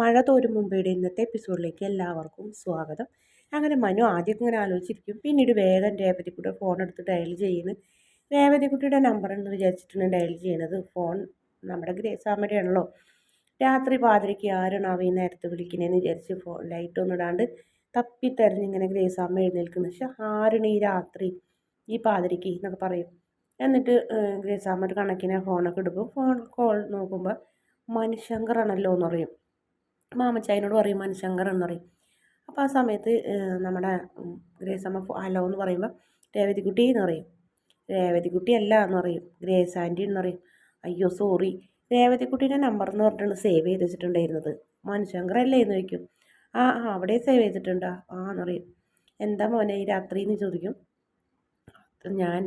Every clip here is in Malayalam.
മഴ തോരും മുമ്പയുടെ ഇന്നത്തെ എപ്പിസോഡിലേക്ക് എല്ലാവർക്കും സ്വാഗതം. അങ്ങനെ മനു ആദ്യമൊക്കെ ഇങ്ങനെ ആലോചിച്ചിരിക്കും പിന്നീട് വേഗം രേവതിക്കുട്ടിയുടെ ഫോൺ എടുത്ത് ഡയൽ ചെയ്യുന്നു. രേവതിക്കുട്ടിയുടെ നമ്പർ എന്ന് വിചാരിച്ചിട്ടാണ് ഡയൽ ചെയ്യണത്. ഫോൺ നമ്മുടെ ഗ്രേസാമരയാണല്ലോ രാത്രി പാതിരയ്ക്ക് ആരാണ് ഈ നേരത്തെ വിളിക്കണേന്ന് വിചാരിച്ച് ഫോൺ ലൈറ്റൊന്നും ഇടാണ്ട് തപ്പി തെരഞ്ഞിങ്ങനെ ഗ്രേസാമ്മ എഴുന്നേൽക്കുന്നു. പക്ഷെ ആരാണ് ഈ രാത്രി ഈ പാതിരയ്ക്ക്? എന്നൊക്കെ പറയും. എന്നിട്ട് ഗ്രേസാമ്മ കണക്കിന് ഫോണൊക്കെ എടുക്കും. ഫോൺ കോൾ നോക്കുമ്പോൾ മനുശങ്കറാണല്ലോ എന്ന് പറയും. മാമച്ചായനോട് പറയും മനുശങ്കർ എന്ന് പറയും. അപ്പോൾ ആ സമയത്ത് നമ്മുടെ ഗ്രേസമ്മ ഹലോ എന്ന് പറയുമ്പോൾ രേവതിക്കുട്ടി എന്ന് പറയും. രേവതിക്കുട്ടി അല്ല എന്ന് പറയും. ഗ്രേസ് ആന്റി എന്ന് പറയും. അയ്യോ സോറി. രേവതിക്കുട്ടീന്റെ നമ്പർ എന്ന് പറഞ്ഞിട്ടാണ് സേവ് ചെയ്ത് വെച്ചിട്ടുണ്ടായിരുന്നത്. മനുശങ്കർ അല്ലേ എന്ന് ചോദിക്കും. ആ ആ അവിടെ സേവ് ചെയ്തിട്ടുണ്ടോ? ആ എന്ന് പറയും. എന്താ മോനെ ഈ രാത്രി? എന്ന് ചോദിക്കും. ഞാൻ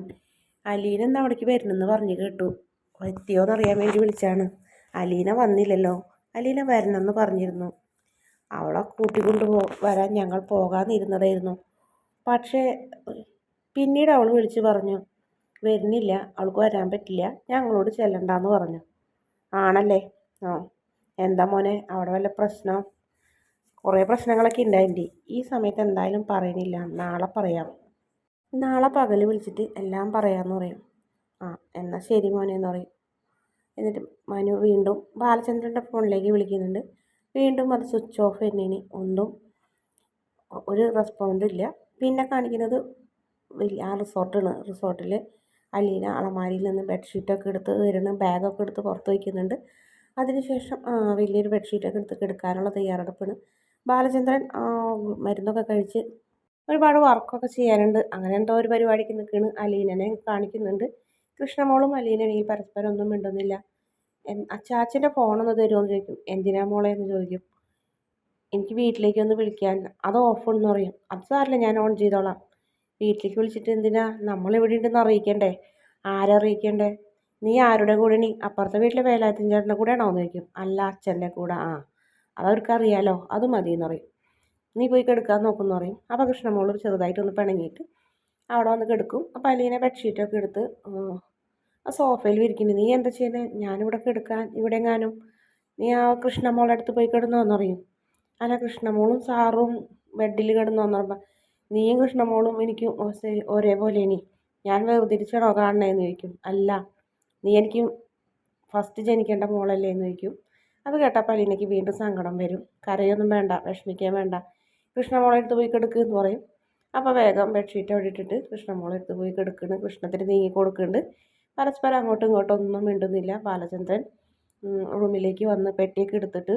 അലീന എന്താ അവിടേക്ക് വരുന്നെന്ന് പറഞ്ഞു കേട്ടു. എത്തിയോ എന്നറിയാൻ വേണ്ടി വിളിച്ചാണ്. അലീന വന്നില്ലല്ലോ. അലീന വരണമെന്ന് പറഞ്ഞിരുന്നു. അവളെ കൂട്ടിക്കൊണ്ട് പോ വരാൻ ഞങ്ങൾ പോകാമെന്നിരുന്നതായിരുന്നു പക്ഷേ പിന്നീട് അവൾ വിളിച്ച് പറഞ്ഞു വരുന്നില്ല അവൾക്ക് വരാൻ പറ്റില്ല ഞങ്ങളോട് ചെല്ലണ്ടെന്ന് പറഞ്ഞു. ആണല്ലേ? ആ എന്താ മോനെ അവിടെ വല്ല പ്രശ്നം? കുറേ പ്രശ്നങ്ങളൊക്കെ ഉണ്ടായിട്ടുണ്ട് ഈ സമയത്ത് എന്തായാലും പറയുന്നില്ല. നാളെ പറയാം. നാളെ പകൽ വിളിച്ചിട്ട് എല്ലാം പറയാമെന്ന് പറയും. ആ എന്നാൽ ശരി മോനെ എന്ന് പറയും. എന്നിട്ട് മനു വീണ്ടും ബാലചന്ദ്രന്റെ ഫോണിലേക്ക് വിളിക്കുന്നുണ്ട്. വീണ്ടും അത് സ്വിച്ച് ഓഫ് തന്നെയാണ് ഒന്നും ഒരു റെസ്പോണ്ടും ഇല്ല. പിന്നെ കാണിക്കുന്നത് വലിയ ആ റിസോർട്ടാണ് റിസോർട്ടിൽ അലീന അളമാരിയിൽ നിന്ന് ബെഡ്ഷീറ്റൊക്കെ എടുത്ത് വരുന്നു ബാഗൊക്കെ എടുത്ത് പുറത്ത് വയ്ക്കുന്നുണ്ട് അതിനുശേഷം വലിയൊരു ബെഡ്ഷീറ്റൊക്കെ എടുത്ത് കിടക്കാനുള്ള തയ്യാറെടുപ്പാണ്. ബാലചന്ദ്രൻ മരുന്നൊക്കെ കഴിച്ച് ഒരുപാട് വർക്കൊക്കെ ചെയ്യാനുണ്ട്. അങ്ങനെ എന്തോ ഒരു പരിപാടിക്ക് നിൽക്കുകയാണ് അലീനനെ കാണിക്കുന്നുണ്ട്. കൃഷ്ണമോളും അലീനയും പരസ്പരം ഒന്നും മിണ്ടുന്നില്ല. അച്ചാച്ചന്റെ ഫോണൊന്ന് തരുമോ എന്ന് ചോദിക്കും. എന്തിനാ മോളെ? എന്ന് ചോദിക്കും. എനിക്ക് വീട്ടിലേക്ക് ഒന്ന് വിളിക്കാൻ അത് ഓഫ് എന്ന് പറയും. അത് സാറില്ല ഞാൻ ഓൺ ചെയ്തോളാം. വീട്ടിലേക്ക് വിളിച്ചിട്ട് എന്തിനാ? നമ്മൾ ഇവിടെ ഉണ്ടെന്ന് അറിയിക്കണ്ടേ? ആരറിയിക്കണ്ടേ നീ ആരുടെ കൂടെ നീ അപ്പുറത്തെ വീട്ടിലെ വേലാത്തിൻ ചേട്ടന്റെ കൂടെയാണോ? എന്ന് ചോദിക്കും. അല്ല അച്ഛന്റെ കൂടെ. ആ അതവർക്ക് അറിയാലോ. അത് മതി എന്ന് പറയും. നീ പോയി കെടുക്കാൻ നോക്കുമെന്ന് പറയും. അപ്പോൾ കൃഷ്ണമോൾ ചെറുതായിട്ടൊന്ന് പിണങ്ങിയിട്ട് അവിടെ വന്ന് കെടുക്കും. അപ്പോൾ അലീനെ ബെഡ്ഷീറ്റൊക്കെ എടുത്ത് ആ സോഫയിൽ ഇരിക്കുന്നു. നീ എന്താ ചെയ്യുന്നത് ഞാനിവിടെ കിടക്കാൻ ഇവിടെ എങ്ങാനും നീ ആ കൃഷ്ണമോളെ അടുത്ത് പോയി കിടന്നോന്ന് പറയും അല്ല കൃഷ്ണമോളും സാറും ബെഡിൽ കിടന്നോന്ന് പറയുമ്പോൾ നീയും കൃഷ്ണമോളും എനിക്ക് ഒരേപോലെ ഇനി ഞാൻ വേർതിരിച്ചാണോ കാണണേന്ന് ചോദിക്കും. അല്ല നീ എനിക്ക് ഫസ്റ്റ് ജനിക്കേണ്ട മോളല്ലേ എന്ന് ചോദിക്കും. അത് കേട്ടപ്പോൾ അലീനയ്ക്ക് വീണ്ടും സങ്കടം വരും. കരയൊന്നും വേണ്ട വിഷമിക്കാൻ വേണ്ട. കൃഷ്ണമോളെ എടുത്ത് പോയി കിടക്കുക എന്ന് പറയും. അപ്പോൾ വേഗം ബെഡ്ഷീറ്റ് അവിടെ ഇട്ടിട്ട് കൃഷ്ണമോളെ എടുത്ത് പോയി കിടക്കുന്നു കൃഷ്ണത്തിന് നീങ്ങി കൊടുക്കുന്നുണ്ട് പരസ്പരം അങ്ങോട്ടും ഇങ്ങോട്ടും ഒന്നും മിണ്ടുന്നില്ല. ബാലചന്ദ്രൻ റൂമിലേക്ക് വന്ന് പെട്ടിയൊക്കെ എടുത്തിട്ട്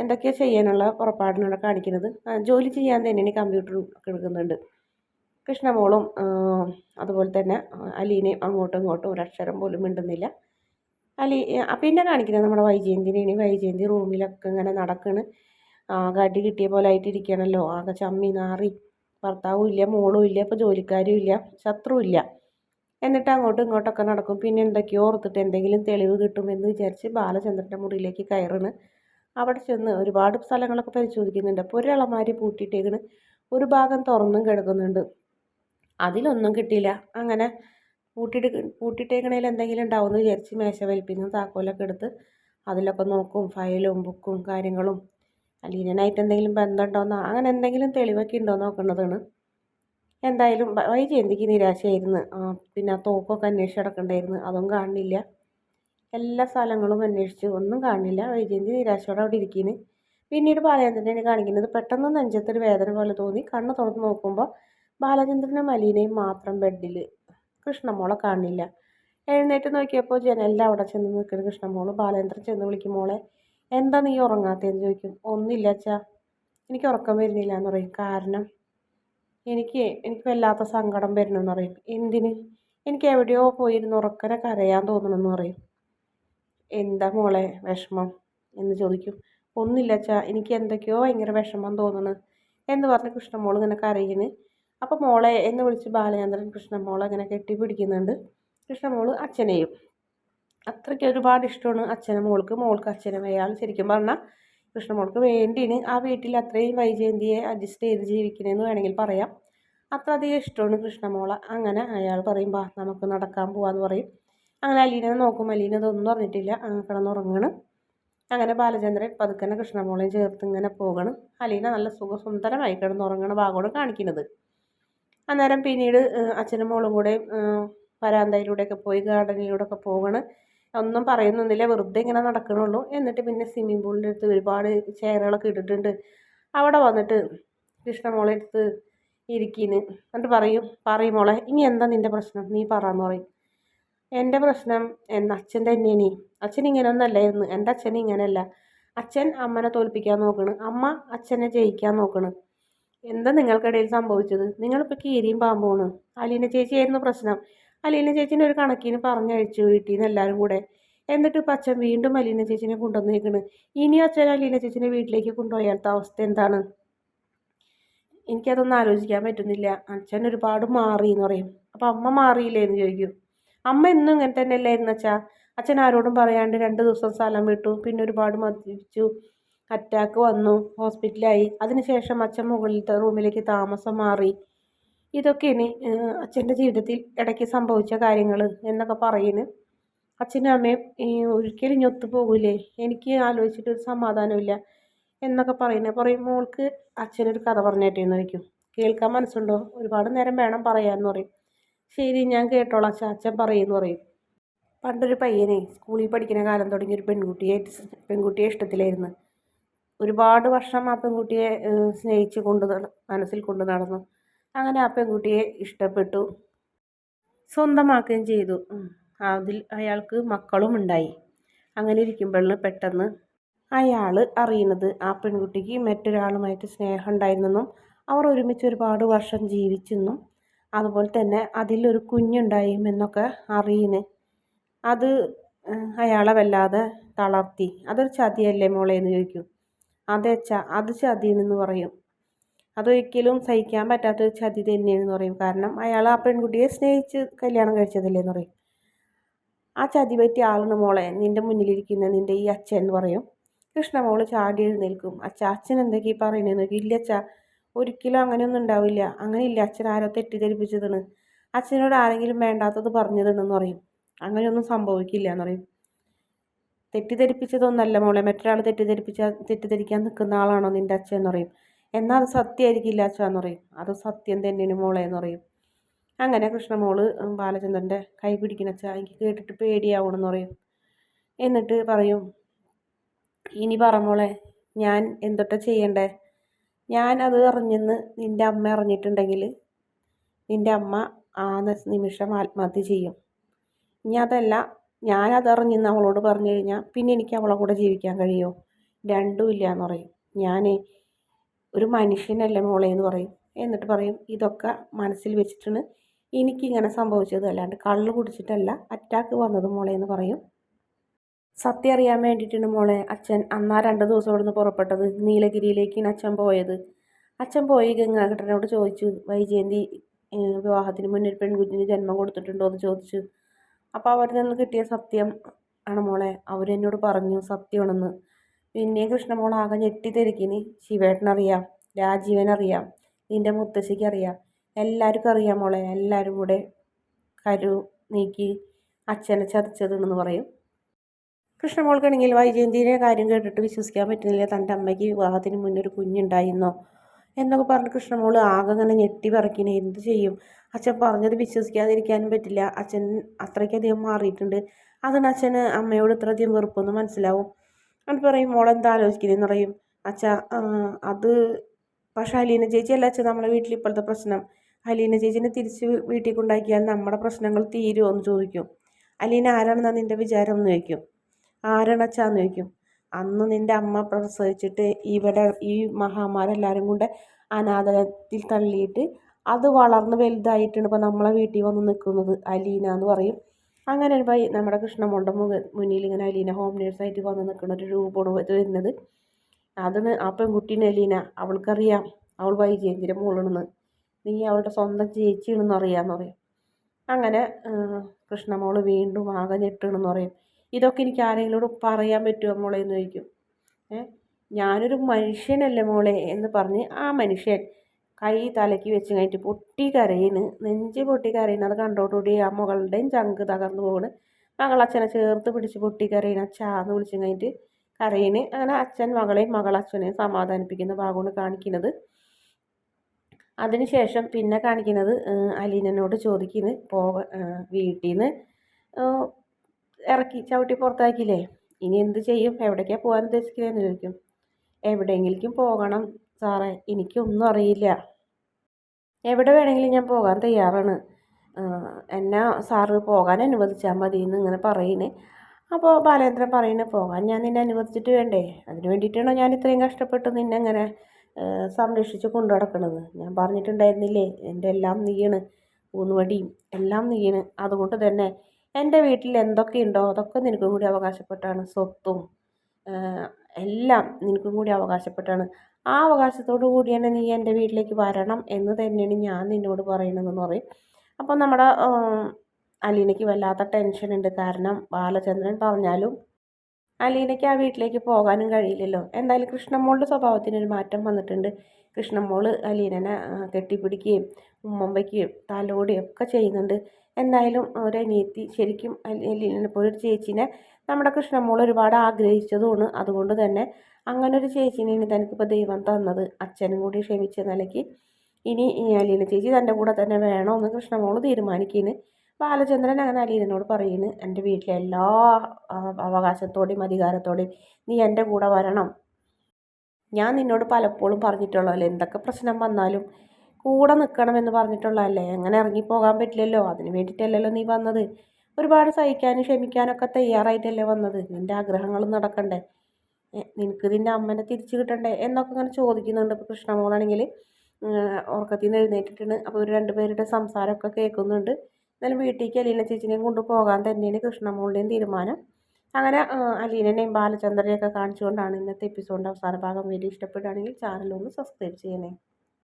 എന്തൊക്കെയാണ് ചെയ്യാനുള്ള പുറപ്പാടിനാണ് കാണിക്കുന്നത്. ജോലി ചെയ്യാൻ തന്നെ കമ്പ്യൂട്ടർ എടുക്കുന്നുണ്ട്. കൃഷ്ണമോളും അതുപോലെ തന്നെ അലീനയും അങ്ങോട്ടും ഇങ്ങോട്ടും ഒരക്ഷരം പോലും മിണ്ടുന്നില്ല. അലി പിന്നെ കാണിക്കുന്നത് നമ്മുടെ വൈജയന്തിനെയാണ് വൈജയന്തി റൂമിലൊക്കെ ഇങ്ങനെ നടക്കണ്. കടി കിട്ടിയ പോലെ ആയിട്ടിരിക്കണല്ലോ. ആകെ ചമ്മി നാറി. ഭർത്താവും ഇല്ല മോളും ഇല്ല ഇപ്പോൾ ജോലിക്കാരും ഇല്ല ശത്രുവും ഇല്ല. എന്നിട്ട് അങ്ങോട്ടും ഇങ്ങോട്ടൊക്കെ നടക്കും. പിന്നെ എന്തൊക്കെയോ ഓർത്തിട്ട് എന്തെങ്കിലും തെളിവ് കിട്ടുമെന്ന് വിചാരിച്ച് ബാലചന്ദ്രന്റെ മുറിയിലേക്ക് കയറുന്നു. അവിടെ ചെന്ന് ഒരുപാട് സ്ഥലങ്ങളൊക്കെ പരിശോധിക്കുന്നുണ്ട്. അപ്പോൾ ഒരു അളമാരി പൂട്ടിയിട്ടേക്കണ്. ഒരു ഭാഗം തുറന്നും കിടക്കുന്നുണ്ട്. അതിലൊന്നും കിട്ടിയില്ല. അങ്ങനെ പൂട്ടിയിട്ട് പൂട്ടിയിട്ടേക്കണേൽ എന്തെങ്കിലും ഉണ്ടാവുമെന്ന് വിചാരിച്ച് മേശ വലിപ്പിന്ന് താക്കോലൊക്കെ എടുത്ത് അതിലൊക്കെ നോക്കും. ഫയലും ബുക്കും കാര്യങ്ങളും. അലീനനായിട്ട് എന്തെങ്കിലും ബന്ധമുണ്ടോയെന്നോ അങ്ങനെ എന്തെങ്കിലും തെളിവൊക്കെ ഉണ്ടോ നോക്കുന്നതാണ്. എന്തായാലും വൈകി വൈജയന്തിക്ക് നിരാശയായിരുന്നു. പിന്നെ ആ തോക്കൊക്കെ അന്വേഷിച്ച് നടക്കണ്ടായിരുന്നു. അതും കാണുന്നില്ല. എല്ലാ സ്ഥലങ്ങളും അന്വേഷിച്ചു. ഒന്നും കാണുന്നില്ല. വൈജയന്തി നിരാശയോടെ അവിടെ ഇരിക്കുന്നു പിന്നീട് ബാലചന്ദ്രനെ കാണിക്കുന്നത്. പെട്ടെന്ന് നെഞ്ചത്തൊരു വേദന പോലെ തോന്നി. കണ്ണ് തുറന്ന് നോക്കുമ്പോൾ ബാലചന്ദ്രനും മലീനയും മാത്രം ബെഡിൽ കൃഷ്ണമോളെ കാണില്ല എഴുന്നേറ്റ് നോക്കിയപ്പോൾ ജനലിന്റെ അവിടെ ചെന്ന് നിൽക്കുന്ന കൃഷ്ണമോൾ ബാലചന്ദ്രൻ ചെന്ന് വിളിക്കും എന്താ നീ ഉറങ്ങാത്തതെന്ന് ചോദിക്കും. ഒന്നുമില്ല അച്ഛാ. എനിക്ക് ഉറക്കം വരുന്നില്ല എന്ന് പറയും. കാരണം എനിക്ക് എനിക്ക് വല്ലാത്ത സങ്കടം വരണമെന്ന് പറയും. എന്തിന്? എനിക്ക് എവിടെയോ പോയിരുന്ന് ഉറക്കനെ കരയാൻ തോന്നണമെന്ന് പറയും. എന്താ മോളെ വിഷമം? എന്ന് ചോദിക്കും. ഒന്നില്ല അച്ഛാ എനിക്ക് എന്തൊക്കെയോ ഭയങ്കര വിഷമം തോന്നുന്നു എന്ന് പറഞ്ഞ് കൃഷ്ണമോൾ ഇങ്ങനെ കരയണ്. അപ്പോൾ മോളെ എന്ന് വിളിച്ച് ബാലചന്ദ്രൻ കൃഷ്ണമോൾ അങ്ങനെ കെട്ടിപ്പിടിക്കുന്നുണ്ട്. കൃഷ്ണമോൾ അച്ഛനെയും. അത്രയ്ക്ക് ഒരുപാട് ഇഷ്ടമാണ് അച്ഛനെ മോൾക്ക്. മോൾക്ക് അച്ഛനും അയാൾ ശരിക്കും പറഞ്ഞാൽ കൃഷ്ണമോൾക്ക് വേണ്ടിയാണ് ആ വീട്ടിൽ അത്രയും വൈജയന്തിയെ അഡ്ജസ്റ്റ് ചെയ്ത് ജീവിക്കണമെന്ന് വേണമെങ്കിൽ പറയാം. അത്ര അധികം ഇഷ്ടമാണ് കൃഷ്ണമോളെ. അങ്ങനെ അയാൾ പറയും ബാ നമുക്ക് നടക്കാൻ പോവാന്ന് പറയും. അങ്ങനെ അലീനെ നോക്കും. അലീന ഇതൊന്നും പറഞ്ഞിട്ടില്ല കിടന്നുറങ്ങണം. അങ്ങനെ ബാലചന്ദ്രൻ പതുക്കനെ കൃഷ്ണമോളെയും ചേർത്ത് ഇങ്ങനെ പോകണം. അലീന നല്ല സുഖസുന്ദരമായി കിടന്നുറങ്ങണ ഭാഗമാണ് കാണിക്കുന്നത്. അന്നേരം പിന്നീട് അച്ഛനും മോളും കൂടെ വരാന്തയിലൂടെയൊക്കെ പോയി ഗാർഡനിലൂടെയൊക്കെ പോകണം. ഒന്നും പറയുന്നൊന്നുമില്ല. വെറുതെ ഇങ്ങനെ നടക്കണുള്ളൂ. എന്നിട്ട് പിന്നെ സ്വിമ്മിംഗ് പൂളിന്റെ അടുത്ത് ഒരുപാട് ചെയറുകളൊക്കെ ഇട്ടിട്ടുണ്ട്. അവിടെ വന്നിട്ട് കൃഷ്ണമോളെ അടുത്ത് ഇരിക്കീന്ന് എന്നിട്ട് പറയും പറയും മോളെ ഇനി എന്താ നിന്റെ പ്രശ്നം? നീ പറയാന്ന് പറയും. എന്റെ പ്രശ്നം എന്ന അച്ഛൻ തന്നെയാണ്. അച്ഛൻ ഇങ്ങനെയൊന്നല്ലായിരുന്നു എന്റെ അച്ഛൻ ഇങ്ങനെയല്ല. അച്ഛൻ അമ്മനെ തോൽപ്പിക്കാൻ നോക്കണ്. അമ്മ അച്ഛനെ ജയിക്കാൻ നോക്കണ്. എന്താ നിങ്ങൾക്കിടയിൽ സംഭവിച്ചത്? നിങ്ങളിപ്പോൾ കീരിയും പാമ്പുമാണ്. അലീന ചേച്ചിയായിരുന്നു പ്രശ്നം. അലീന ചേച്ചിനെ ഒരു കണക്കിന് പറഞ്ഞയച്ചു വീട്ടിൽ നിന്ന് എല്ലാവരും കൂടെ. എന്നിട്ട് അച്ഛൻ വീണ്ടും അലീന ചേച്ചിനെ കൊണ്ടുവന്നേക്കണ്. ഇനി അച്ഛൻ അലീന ചേച്ചിനെ വീട്ടിലേക്ക് കൊണ്ടുപോയാലത്തെ അവസ്ഥ എന്താണ്? എനിക്കതൊന്നും ആലോചിക്കാൻ പറ്റുന്നില്ല. അച്ഛൻ ഒരുപാട് മാറി എന്ന് പറയും. അപ്പം അമ്മ മാറിയില്ലേ എന്ന് ചോദിക്കും. അമ്മ എന്നും ഇങ്ങനെ തന്നെ അല്ലായിരുന്നു അച്ഛാ? അച്ഛൻ ആരോടും പറയാണ്ട് രണ്ട് ദിവസം സ്ഥലം വിട്ടു. പിന്നെ ഒരുപാട് മദ്യപിച്ചു. അറ്റാക്ക് വന്നു. ഹോസ്പിറ്റലായി അതിനുശേഷം അച്ഛൻ മുകളിലത്തെ റൂമിലേക്ക് താമസം മാറി. ഇതൊക്കെയാണ് അച്ഛന്റെ ജീവിതത്തിൽ ഇടയ്ക്ക് സംഭവിച്ച കാര്യങ്ങൾ എന്നൊക്കെ പറയുന്നു അച്ഛനും അമ്മയും ഒരിക്കലും ഇനി ഒത്തുപോകില്ലേ എനിക്ക് ആലോചിച്ചിട്ട് ഒരു സമാധാനമില്ല എന്നൊക്കെ പറയുന്നത് പറയും മോൾക്ക് അച്ഛനൊരു കഥ പറഞ്ഞേറ്റെന്ന് വയ്ക്കും കേൾക്കാൻ മനസ്സുണ്ടോ? ഒരുപാട് നേരം വേണം പറയാമെന്ന് പറയും. ശരി ഞാൻ കേട്ടോളാം അച്ഛൻ അച്ഛൻ പറയുമെന്ന് പറയും. പണ്ടൊരു പയ്യനെ സ്കൂളിൽ പഠിക്കുന്ന കാലം തുടങ്ങി ഒരു പെൺകുട്ടിയെ പെൺകുട്ടിയെ ഇഷ്ടത്തിലായിരുന്നു. ഒരുപാട് വർഷം ആ പെൺകുട്ടിയെ സ്നേഹിച്ച് കൊണ്ട് മനസ്സിൽ കൊണ്ട് നടന്നു. അങ്ങനെ ആ പെൺകുട്ടിയെ ഇഷ്ടപ്പെട്ടു. സ്വന്തമാക്കുകയും ചെയ്തു. അതിൽ അയാൾക്ക് മക്കളും ഉണ്ടായി. അങ്ങനെ ഇരിക്കുമ്പോഴാണ് പെട്ടെന്ന് അയാൾ അറിയുന്നത്. ആ പെൺകുട്ടിക്ക് മറ്റൊരാളുമായിട്ട് സ്നേഹം ഉണ്ടായിരുന്നെന്നും അവർ ഒരുമിച്ച് ഒരുപാട് വർഷം ജീവിച്ചെന്നും അതുപോലെ തന്നെ അതിലൊരു കുഞ്ഞുണ്ടായി എന്നൊക്കെ അറിയുന്നു അത് അയാളെ വല്ലാതെ തളർത്തി. അതൊരു ചതിയല്ലേ മോളെ? എന്ന് ചോദിക്കും. അതെ അത് ചതിയെന്ന് പറയും. അതൊരിക്കലും സഹിക്കാൻ പറ്റാത്തൊരു ചതി തന്നെയാണെന്ന് പറയും. കാരണം അയാൾ ആ പെൺകുട്ടിയെ സ്നേഹിച്ച് കല്യാണം കഴിച്ചതല്ലേ എന്ന് പറയും. ആ ചതി പറ്റിയ ആളാണ് മോളെ. നിന്റെ മുന്നിലിരിക്കുന്ന നിന്റെ ഈ അച്ഛൻ എന്ന് പറയും. കൃഷ്ണമോൾ ചാടി എഴുന്നേൽക്കും. അച്ഛ അച്ഛൻ എന്തൊക്കെ ഈ പറയുന്നതെന്ന് ഇല്ല അച്ഛ ഒരിക്കലും അങ്ങനെയൊന്നും ഉണ്ടാവില്ല. അങ്ങനെ ഇല്ല അച്ഛൻ ആരോ തെറ്റിദ്ധരിപ്പിച്ചതാണ്. അച്ഛനോട് ആരെങ്കിലും വേണ്ടാത്തത് പറഞ്ഞതെന്ന് പറയും. അങ്ങനെയൊന്നും സംഭവിക്കില്ല എന്ന് പറയും. തെറ്റിദ്ധരിപ്പിച്ചതൊന്നല്ല മോളെ. മറ്റൊരാൾ തെറ്റിദ്ധരിപ്പിച്ച തെറ്റിദ്ധരിക്കാൻ നിൽക്കുന്ന ആളാണോ നിന്റെ അച്ഛൻ എന്ന് പറയും. എന്നാൽ അത് സത്യമായിരിക്കില്ല അച്ഛാന്ന് പറയും. അത് സത്യം തന്നെയാണ് മോളെ എന്ന് പറയും. അങ്ങനെ കൃഷ്ണമോൾ ബാലചന്ദ്രന്റെ കൈ പിടിക്കുന്ന അച്ഛ എനിക്ക് കേട്ടിട്ട് പേടിയാവണമെന്ന് പറയും. എന്നിട്ട് പറയും ഇനി പറ മോളെ ഞാൻ എന്തൊട്ടാ ചെയ്യണ്ടേ? ഞാൻ അത് അറിഞ്ഞെന്ന് നിന്റെ അമ്മ അറിഞ്ഞിട്ടുണ്ടെങ്കിൽ നിന്റെ അമ്മ ആ നിമിഷം ആത്മഹത്യ ചെയ്യും. ഇനി അതല്ല ഞാൻ അറിഞ്ഞെന്ന് അവളോട് പറഞ്ഞു കഴിഞ്ഞാൽ പിന്നെ എനിക്ക് അവളെ കൂടെ ജീവിക്കാൻ കഴിയുമോ രണ്ടും ഇല്ല എന്ന് പറയും. ഞാൻ ഒരു മനുഷ്യനല്ലേ മോളെ എന്ന് പറയും. എന്നിട്ട് പറയും ഇതൊക്കെ മനസ്സിൽ വെച്ചിട്ടാണ് എനിക്കിങ്ങനെ സംഭവിച്ചത്. അല്ലാണ്ട് കള്ള് കുടിച്ചിട്ടല്ല അറ്റാക്ക് വന്നത് മോളെ എന്ന് പറയും. സത്യം അറിയാൻ വേണ്ടിയിട്ടാണ് മോളെ അച്ഛൻ അന്നാ രണ്ട് ദിവസം ഇവിടുന്ന് പുറപ്പെട്ടത്. നീലഗിരിയിലേക്കാണ് അച്ഛൻ പോയത്. അച്ഛൻ പോയി ഗംഗാഘട്ടനോട് ചോദിച്ചു വൈജയന്തി വിവാഹത്തിന് മുന്നേ ഒരു പെൺകുഞ്ഞിന് ജന്മം കൊടുത്തിട്ടുണ്ടോ? എന്ന് ചോദിച്ചു. അപ്പോൾ അവരിൽ നിന്ന് കിട്ടിയ സത്യം ആണ് മോളെ. അവരെന്നോട് പറഞ്ഞു സത്യമാണെന്ന്. പിന്നെ കൃഷ്ണമോൾ ആകെ ഞെട്ടിത്തിരിക്കിന് ശിവേട്ടനറിയാം. രാജീവനറിയാം. നിന്റെ മുത്തശ്ശിക്ക് അറിയാം എല്ലാവർക്കും അറിയാം മോളെ. എല്ലാവരും കൂടെ കരു നീക്കി അച്ഛനെ ചതിച്ചതെന്ന് പറയും. കൃഷ്ണമോൾക്കാണെങ്കിൽ വൈജയന്തിയുടെ കാര്യം കേട്ടിട്ട് വിശ്വസിക്കാൻ പറ്റുന്നില്ല. തന്റെ അമ്മയ്ക്ക് വിവാഹത്തിന് മുന്നേ ഒരു കുഞ്ഞുണ്ടായിരുന്നോ? എന്നൊക്കെ പറഞ്ഞ് കൃഷ്ണമോൾ ആകെ അങ്ങനെ ഞെട്ടി പറക്കിനെ. എന്ത് ചെയ്യും? അച്ഛൻ പറഞ്ഞത് വിശ്വസിക്കാതിരിക്കാനും പറ്റില്ല. അച്ഛൻ അത്രയ്ക്കധികം മാറിയിട്ടുണ്ട്. അതിന് അച്ഛന് അമ്മയോട് ഇത്രയധികം വെറുപ്പൊന്നും മനസ്സിലാവും. അത് പറയും മോളെന്താ ആലോചിക്കുന്നതെന്ന് പറയും. അച്ഛ അത് പക്ഷേ അലീന ചേച്ചിയല്ല അച്ഛൻ നമ്മളെ വീട്ടിൽ ഇപ്പോഴത്തെ പ്രശ്നം. അലീന ചേച്ചിനെ തിരിച്ച് വീട്ടിൽ കൊണ്ടാക്കിയാൽ നമ്മുടെ പ്രശ്നങ്ങൾ തീരുമോ എന്ന് ചോദിക്കും. അലീന ആരാണെന്നാണ് നിന്റെ വിചാരം? എന്ന് ചോദിക്കും. ആരണച്ചാന്ന് ചോദിക്കും. അന്ന് നിന്റെ അമ്മ പ്രസവിച്ചിട്ട് ഇവിടെ ഈ മഹാമാരെല്ലാവരും കൂടെ അനാഥത്തിൽ തള്ളിയിട്ട് അത് വളർന്ന് വലുതായിട്ടാണ് ഇപ്പോൾ നമ്മളെ വീട്ടിൽ വന്ന് നിൽക്കുന്നത്. അലീന എന്ന് പറയും. അങ്ങനെ ഒരു നമ്മുടെ കൃഷ്ണമോളുടെ മുഖ മുന്നിൽ ഇങ്ങനെ അലീന ഹോം നേഴ്സായിട്ട് വന്ന് നിൽക്കുന്ന ഒരു രൂപമാണ് വരുന്നത്. അതിന് ആ പെൺകുട്ടീനെ അലീന അവൾക്കറിയാം. അവൾ വൈജയന്തിന്റെ മോളാണെന്ന് നീ അവളുടെ സ്വന്തം ചേച്ചിയാണെന്ന് അറിയാമെന്ന് പറയും. അങ്ങനെ കൃഷ്ണമോൾ വീണ്ടും ആകെ ഞെട്ടണമെന്ന് പറയും. ഇതൊക്കെ എനിക്ക് ആരെങ്കിലോട് പറയാൻ പറ്റുമോ മോളെ എന്ന് ചോദിക്കും. ഏ? ഞാനൊരു മനുഷ്യനല്ലേ മോളെ എന്ന് പറഞ്ഞ് ആ മനുഷ്യൻ കൈ തലയ്ക്ക് വെച്ച് കഴിഞ്ഞിട്ട് പൊട്ടി കരയിന് നെഞ്ച് പൊട്ടി കരയിന് അത് കണ്ടോടുകൂടി ആ മകളുടെയും ചങ്ക് തകർന്നു പോകണ് മകളച്ഛനെ ചേർത്ത് പിടിച്ച് പൊട്ടി കരയിന് അച്ഛാന്ന് വിളിച്ചു കഴിഞ്ഞിട്ട് കരയിന് അങ്ങനെ അച്ഛൻ മകളെയും മകൾ അച്ഛനെയും സമാധാനിപ്പിക്കുന്ന ഭാഗമാണ് കാണിക്കുന്നത്. അതിനുശേഷം പിന്നെ കാണിക്കുന്നത് അലീനനോട് ചോദിക്കുന്നു പോക വീട്ടിൽ നിന്ന് ഇറക്കി ചവിട്ടി പുറത്താക്കിയില്ലേ? ഇനി എന്ത് ചെയ്യും? എവിടേക്കാണ് പോകാൻ ഉദ്ദേശിക്കുന്നതെന്ന് ചോദിക്കും. എവിടെയെങ്കിലും പോകണം സാറേ എനിക്കൊന്നും അറിയില്ല. എവിടെ വേണമെങ്കിലും ഞാൻ പോകാൻ തയ്യാറാണ്. എന്നാ സാറ് പോകാൻ അനുവദിച്ചാൽ മതി എന്ന് ഇങ്ങനെ പറയുന്നത് അപ്പോൾ ബാലേന്ദ്രൻ പറയുന്നത് പോകാൻ ഞാൻ നിന്നെ അനുവദിച്ചിട്ട് വേണ്ടേ? അതിന് വേണ്ടിയിട്ടാണോ ഞാൻ ഇത്രയും കഷ്ടപ്പെട്ട് നിന്നെ അങ്ങനെ സംരക്ഷിച്ച് കൊണ്ടു നടക്കണത്? ഞാൻ പറഞ്ഞിട്ടുണ്ടായിരുന്നില്ലേ എന്റെ എല്ലാം നീയാണ് ഊന്നുവടിയും എല്ലാം നീയാണ്. അതുകൊണ്ട് തന്നെ എന്റെ വീട്ടിൽ എന്തൊക്കെ ഉണ്ടോ അതൊക്കെ നിനക്കും കൂടി അവകാശപ്പെട്ടാണ് സ്വത്തും എല്ലാം നിനക്കും കൂടി അവകാശപ്പെട്ടാണ്. ആ അവകാശത്തോടു കൂടി തന്നെ നീ എന്റെ വീട്ടിലേക്ക് വരണം എന്ന് തന്നെയാണ് ഞാൻ നിന്നോട് പറയണതെന്ന് പറയും. അപ്പോൾ നമ്മുടെ അലീനയ്ക്ക് വല്ലാത്ത ടെൻഷൻ ഉണ്ട്. കാരണം ബാലചന്ദ്രൻ പറഞ്ഞാലും അലീനയ്ക്ക് ആ വീട്ടിലേക്ക് പോകാനും കഴിയില്ലല്ലോ. എന്തായാലും കൃഷ്ണമോളുടെ സ്വഭാവത്തിനൊരു മാറ്റം വന്നിട്ടുണ്ട്. കൃഷ്ണമോൾ അലീനനെ കെട്ടിപ്പിടിക്കുകയും ഉമ്മം വയ്ക്കുകയും തലോടുകയും ഒക്കെ ചെയ്യുന്നുണ്ട്. എന്തായാലും ഒരു അനിയത്തി ശരിക്കും അലീനനെ പോലെ ഒരു ചേച്ചീനെ നമ്മുടെ കൃഷ്ണമോൾ ഒരുപാട് ആഗ്രഹിച്ചതുമാണ്. അതുകൊണ്ട് തന്നെ അങ്ങനെ ഒരു ചേച്ചീനെയാണ് തനിക്കിപ്പോൾ ദൈവം തന്നത്. അച്ഛനും കൂടി ക്ഷമിച്ച നിലയ്ക്ക് ഇനി അലീന ചേച്ചി തന്റെ കൂടെ തന്നെ വേണമെന്ന് കൃഷ്ണമോൾ തീരുമാനിക്കുന്നു ബാലചന്ദ്രൻ അങ്ങനെ അലീനോട് പറയുന്നു എന്റെ വീട്ടിലെ എല്ലാ അവകാശത്തോടെയും അധികാരത്തോടെയും നീ എന്റെ കൂടെ വരണം. ഞാൻ നിന്നോട് പലപ്പോഴും പറഞ്ഞിട്ടുള്ളതല്ലേ എന്തൊക്കെ പ്രശ്നം വന്നാലും കൂടെ നിൽക്കണമെന്ന് പറഞ്ഞിട്ടുള്ളതല്ലേ അങ്ങനെ ഇറങ്ങിപ്പോകാൻ പറ്റില്ലല്ലോ അതിന് വേണ്ടിയിട്ടല്ലല്ലോ നീ വന്നത്. ഒരുപാട് സഹിക്കാനും ക്ഷമിക്കാനൊക്കെ തയ്യാറായിട്ടല്ലേ വന്നത്. നിന്റെ ആഗ്രഹങ്ങളും നടക്കണ്ടേ? നിനക്ക് നിന്റെ അമ്മനെ തിരിച്ചു കിട്ടണ്ടേ? എന്നൊക്കെ അങ്ങനെ ചോദിക്കുന്നുണ്ട് ഇപ്പോൾ കൃഷ്ണമോളാണെങ്കിൽ. ഉറക്കത്തിൽ നിന്ന് എഴുന്നേറ്റിട്ടുണ്ട് അപ്പോൾ ഒരു രണ്ടുപേരുടെ സംസാരമൊക്കെ കേൾക്കുന്നുണ്ട്. എന്നാലും വീട്ടിലേക്ക് അലീന ചേച്ചിനെയും കൊണ്ടുപോകാൻ തന്നെയാണ് കൃഷ്ണമോളുടെയും തീരുമാനം. അങ്ങനെ അലീനനെയും ബാലചന്ദ്രനെയൊക്കെ കാണിച്ചുകൊണ്ടാണ് ഇന്നത്തെ എപ്പിസോഡിന്റെ അവസാന ഭാഗം. വീഡിയോ ഇഷ്ടപ്പെടുകയാണെങ്കിൽ ഒന്ന് സബ്സ്ക്രൈബ് ചെയ്യണേ.